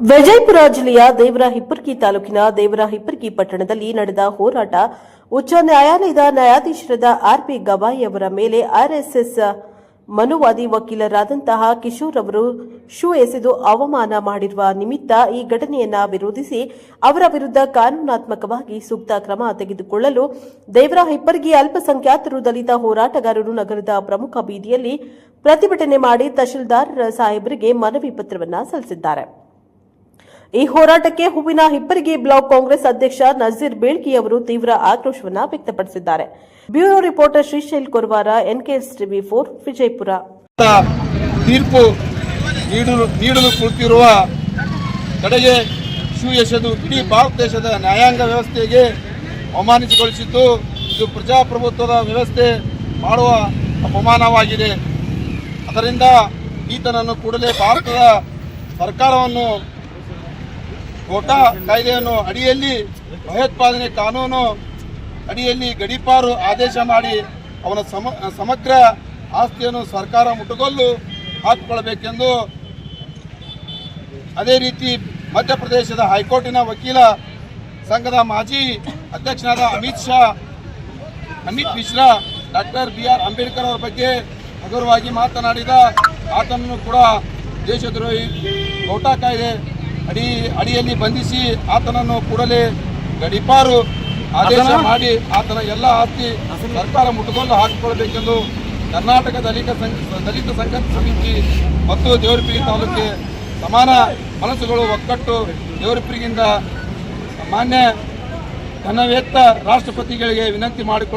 ವಿಜಯಪುರ ಜಿಲ್ಲೆಯ ದೇವರ ಹಿಪ್ಪರ್ಗಿ ತಾಲೂಕಿನ ದೇವರ ಹಿಪ್ಪರ್ಗಿ ಪಟ್ಟಣದಲ್ಲಿ ನಡೆದ ಹೋರಾಟ ಉಚ್ಚ ನ್ಯಾಯಾಲಯದ ನ್ಯಾಯಾಧೀಶರಾದ ಆರ್ಪಿ ಗವಾಯಿ ಅವರ ಮೇಲೆ ಆರ್ಎಸ್ಎಸ್ ಮನುವಾದಿ ವಕೀಲರಾದಂತಹ ಕಿಶೋರ್ ಅವರು ಶೂ ಎಸೆದು ಅವಮಾನ ಮಾಡಿರುವ ನಿಮಿತ್ತ ಈ ಘಟನೆಯನ್ನ ವಿರೋಧಿಸಿ ಅವರ ವಿರುದ್ಧ ಕಾನೂನಾತ್ಮಕವಾಗಿ ಸೂಕ್ತ ಕ್ರಮ ತೆಗೆದುಕೊಳ್ಳಲು ದೇವರ ಹಿಪ್ಪರ್ಗಿ ಅಲ್ಪಸಂಖ್ಯಾತರು ದಲಿತ ಹೋರಾಟಗಾರರು ನಗರದ ಪ್ರಮುಖ ಬೀದಿಯಲ್ಲಿ ಪ್ರತಿಭಟನೆ ಮಾಡಿ ತಹಶೀಲ್ದಾರ್ ಸಾಹೇಬರಿಗೆ ಮನವಿ ಪತ್ರವನ್ನ ಸಲ್ಲಿಸಿದ್ದಾರೆ. ಈ ಹೋರಾಟಕ್ಕೆ ಹೂವಿನ ಹಿಪ್ಪರಿಗೆ ಬ್ಲಾಕ್ ಕಾಂಗ್ರೆಸ್ ಅಧ್ಯಕ್ಷ ನಜೀರ್ ಬೇಳ್ಕಿ ಅವರು ತೀವ್ರ ಆಕ್ರೋಶವನ್ನ ವ್ಯಕ್ತಪಡಿಸಿದ್ದಾರೆ. Bureau reporter Shrishail Koravara, NKS TV four, Vijayapura. ತೀರ್ಪು ನೀಡಲು ಕುಳಿತಿರುವ ಕಡೆಗೆ ಸುಯಶದು ಇಡೀ ಭಾರತ ದೇಶದ ನ್ಯಾಯಾಂಗ ವ್ಯವಸ್ಥೆಗೆ ಅವಮಾನಿಸಿಗೊಳಿಸಿದ್ದು ಇದು ಪ್ರಜಾಪ್ರಭುತ್ವದ ವ್ಯವಸ್ಥೆ ಮಾಡುವ ಅಪಮಾನವಾಗಿದೆ. ಅದರಿಂದ ಈತನನ್ನು ಕೂಡಲೇ ಭಾರತದ ಸರ್ಕಾರವನ್ನು ಕೋಟಾ ಕಾಯ್ದೆಯನ್ನು ಅಡಿಯಲ್ಲಿ ಭಯೋತ್ಪಾದನೆ ಕಾನೂನು ಅಡಿಯಲ್ಲಿ ಗಡೀಪಾರು ಆದೇಶ ಮಾಡಿ ಅವನ ಸಮ, ಸಮಗ್ರ ಆಸ್ತಿಯನ್ನು ಸರ್ಕಾರ ಮುಟ್ಟುಗೊಲ್ಲು ಹಾಕಿಕೊಳ್ಳಬೇಕೆಂದು ಅದೇ ರೀತಿ ಮಧ್ಯಪ್ರದೇಶದ ಹೈಕೋರ್ಟಿನ ವಕೀಲ ಸಂಘದ ಮಾಜಿ ಅಧ್ಯಕ್ಷನಾದ Amit Shah, Amit Mishra, doctor B R Ambedkar ಅವರ ಬಗ್ಗೆ ಹಗುರವಾಗಿ ಮಾತನಾಡಿದ ಆತನನ್ನು ಕೂಡ ದೇಶದ್ರೋಹಿ ಕೋಟಾ ಕಾಯ್ದೆ ಅಡಿ ಅಡಿಯಲ್ಲಿ ಬಂಧಿಸಿ ಆತನನ್ನು ಕೂಡಲೇ ಗಡಿಪಾರು ಆದೇಶ ಮಾಡಿ ಆತನ ಎಲ್ಲ ಆಸ್ತಿ ಸರ್ಕಾರ ಮುಟ್ಟುಕೊಂಡು ಹಾಕಿಕೊಳ್ಬೇಕೆಂದು ಕರ್ನಾಟಕ ದಲಿತ ಸಂಘ ದಲಿತ ಸಂಘರ್ಷ ಸಮಿತಿ ಮತ್ತು ದೇವರಪಿರಿ ತಾಲೂಕಿಗೆ ಸಮಾನ ಮನಸ್ಸುಗಳು ಒಕ್ಕಟ್ಟು ದೇವರಪಿರಿಗಿಂದ ಮಾನ್ಯ ಘನವೇತ್ತ ರಾಷ್ಟ್ರಪತಿಗಳಿಗೆ ವಿನಂತಿ ಮಾಡಿಕೊಳ್ಳ